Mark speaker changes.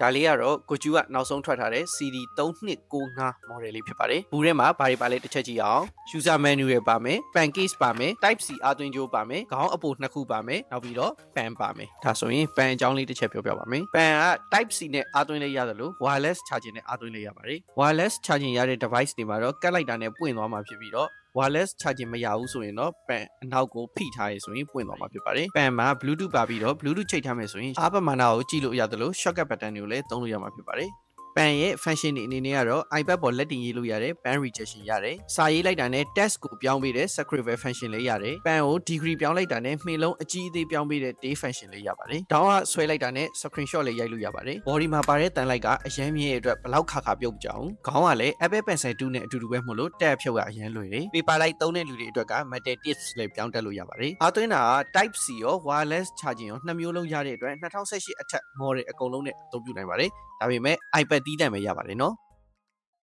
Speaker 1: ဒါလေးကတော့ကိုကျူကနောက်ဆုံးထွက်ထားတဲ့ CD 3295 model လေးဖြစ်ပါတယ်ဘူးထဲမှာဘာတွေပါလဲတစ်ချက်ကြည့်အောင် user menu တွေပါမယ် pan case ပါမယ် type C အသွင်းကြိုးပါမယ်ခေါင်းအပိုနှစ်ခုပါမယ်နောက်ပြီးတော့ pan ပါမယ်ဒါဆိုရင် pan အကြောင်းလေးတစ်ချက်ပြောပြပါမယ် pan က type C နဲ့အသွင်းလေးရတယ်လို့ wireless charging နဲ့အသွင်းလေးရပါတယ် wireless charging ရတဲ့ device တွေမှာတော့ကတ်လိုက်တာနဲ့ပွင့်သွားမှာဖြစ်ပြီးတော့ wireless charging မရဘူးဆိုရင်တော့ pan အနောက်ကိုဖိထားရဆိုရင်ပွင့်သွားမှာဖြစ်ပါတယ် pan မှာ bluetooth ပါပြီးတော့ bluetooth ချိတ်ထားမယ်ဆိုရင်အားပမာဏကိုကြည့်လို့ရတယ်လို့ shortcut button တွေကိုလည်းသုံးလို့ရမှာဖြစ်ပါတယ် pan ရဲ့ function တွေအနေနဲ့ကတော့ iPad ပေါ်လက်တင်ရေးလို့ရတယ် pan rejection ရတယ်စာရေးလိုက်တာနဲ့ text ကိုပြောင်းပေးတဲ့ scribble function လေးရတယ် pan ကို degree ပြောင်းလိုက်တာနဲ့မှင်လုံးအကြီးအသေးပြောင်းပေးတဲ့ day function လေးရပါတယ်ဒေါင်းကဆွဲလိုက်တာနဲ့ screenshot လေးရိုက်လို့ရပါတယ် body မှာပါတဲ့တန်လိုက်ကအရန်မြင့်ရဲ့အတွက်ဘလောက်ခါခါပြုတ်ကြအောင်ခေါင်းကလည်း Apple Pencil 2နဲ့အတူတူပဲမို့လို့တက်ဖြုတ်ကအရန်လွယ်တယ် paper light သုံးတဲ့လူတွေအတွက်က metal tips လေးပြောင်းတက်လို့ရပါတယ်အားသွင်းတာက type C ရော wireless charging ရောနှစ်မျိုးလုံးရတဲ့အတွက်2018အထက် model အကုန်လုံးနဲ့အသုံးပြုနိုင်ပါတယ်ဒါပေမဲ့ iPad တီးတန်ပဲရပါတယ်နော်